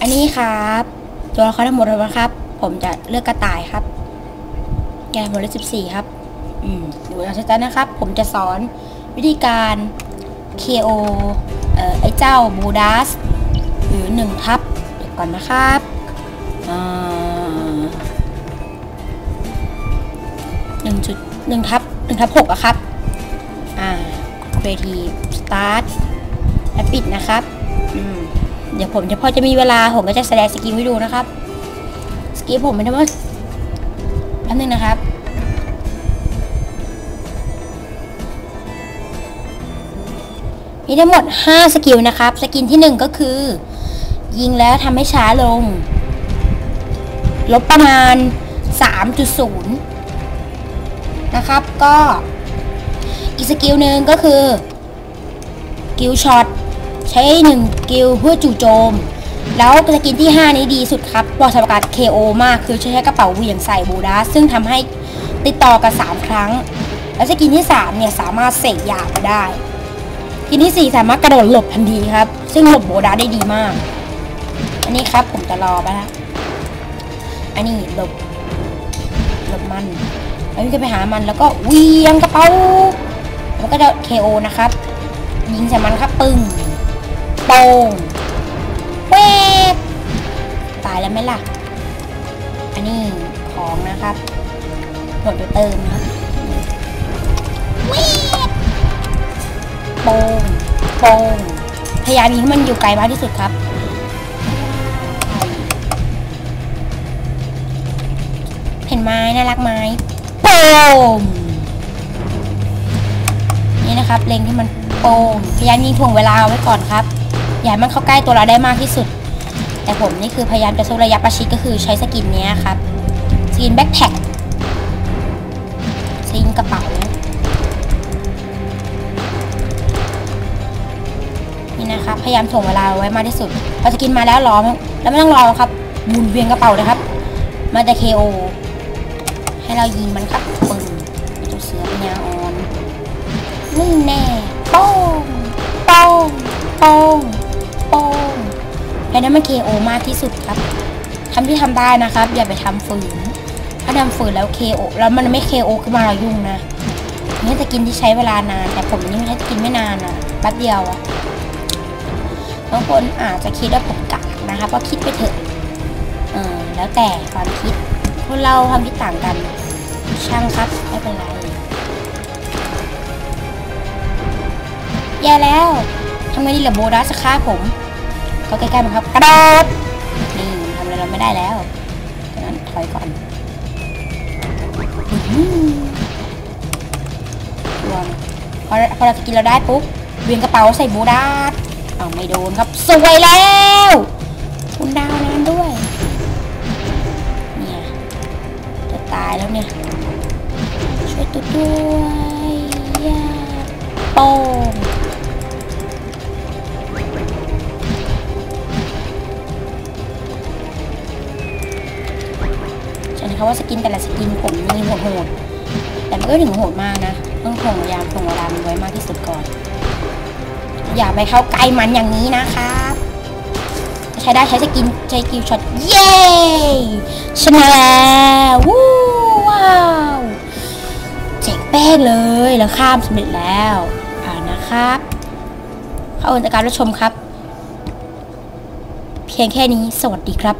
อันนี้ครับ ตัวละครทั้งหมดเลยนะครับ ผมจะเลือกกระต่ายครับแกหมดเลขสิบสี่ครับ อืมอยู่ในสตาร์นะครับ ผมจะสอนวิธีการ KO เอ่อไอ้เจ้าบูดัสหรือหนึ่งทับเดี๋ยวก่อนนะครับอ่าหนึ่งจุดหนึ่งทับหนึ่งทับหกอะครับ อ่าเวทีสตาร์ทและปิดนะครับ อืม เดี๋ยวผมจะพอจะมีเวลาผมก็จะแสดงสกิลให้ดูนะครับ สกิลผมเป็นทั้งหมดแป๊บนึงนะครับ มีทั้งหมด 5 สกิลนะครับ สกิลที่ 1 ก็คือ ยิงแล้วทำให้ช้าลง ลบประมาณ 3.0 นะครับ ก็อีกสกิลหนึ่งก็คือกิลช็อต ใช้1กิลเพื่อจู่โจม แล้วสกินที่ 5 นี้ดีสุดครับบอกสำหรับการ KO มากคือใช้กระเป๋าเหวี่ยงใส่บูดาซึ่งทำให้ติดต่อกัน3ครั้ง และสกินที่ 3 เนี่ยสามารถเสกยามาได้สกินที่ 4 สามารถกระโดดหลบทันทีครับ ซึ่งหลบโบดาได้ดีมาก อันนี้ครับผมจะรอไปละอันนี้หลบหลบมันแล้วก็ไปหามันแล้วก็เหวียงกระเป๋าแล้วก็จะ KO นะครับ ยิงใส่มันครับปึ้ง ปงเวกตายแล้วไหมล่ะ อันนี้ของนะครับหมดไปเติมนะเวกโป่งโป่งพยายามยิงให้มันอยู่ไกลมากที่สุดครับเห็นไหมน่ารักไหมโป่งนี่นะครับเล็งที่มันโป่งพยายามยิงถ่วงเวลาเอาไว้ก่อนครับ อย่าให้มันเข้าใกล้ตัวเราได้มากที่สุด แต่ผมนี่คือพยายามจะสู้ระยะประชิดก็คือใช้สกินเนี้ยครับ สกินแบ็คแพ็คสกินกระเป๋า นี่นะครับ พยายามถ่วงเวลาไว้มากที่สุด พอสกินมาแล้วรอแล้วไม่ต้องรอครับหมุนเวียนกระเป๋าเลยครับ มันจะ KO ให้เรายิงมันครับปึ้งเจ้าเสือปัญาอ่อนนี่แน่ป้องป้องป้งโป้ง นั้นมัน KO มากที่สุดครับทำที่ทำได้นะครับ อย่าไปทำฝืน ถ้าทำฝืนแล้ว KO แล้วมันไม่ KO ขึ้นมาเรายุ่งนะนี่จะกินที่ใช้เวลานาน แต่ผมนี่ไม่ใช่กินไม่นานอะแป๊บเดียวอะบางคนอาจจะคิดว่าผมกากนะครับก็คิดไปเถอะเออแล้วแต่ความคิดคนเราความคิดต่างกัน ช่างครับไม่เป็นไรแย่แล้วทำไงดีล่ะโบดัสฆ่าผม ก็ใกล้ๆมันครับ กระโดดนี่ทำอะไรเราไม่ได้แล้วดังนั้นถอยก่อนรวมพอพอเราจะกินเราได้ปุ๊บเวียงกระเป๋าใส่โบดัสเอาไม่โดนครับ สวยแล้วคุณดาวนานด้วยเนี่ยจะตายแล้วเนี่ยช่วยตัวด้วยยาโป้ นเขาว่าสกินแต่ละสกินผมมีโหดๆแต่มันก็ถึงโหดมากนะต้องคงยามคงเวลามันไว้มากที่สุดก่อน อย่าไปเข้าใกล้มันอย่างนี้นะครับใช้ได้ใช้สกินใช้กิลช็อตเย้ชนะแล้ววู้ว้าวเจ๋งแป้งเลยแล้วข้ามสำเร็จแล้วผ่านนะครับขอบคุณจากการรับชมครับ เพียงแค่นี้สวัสดีครับ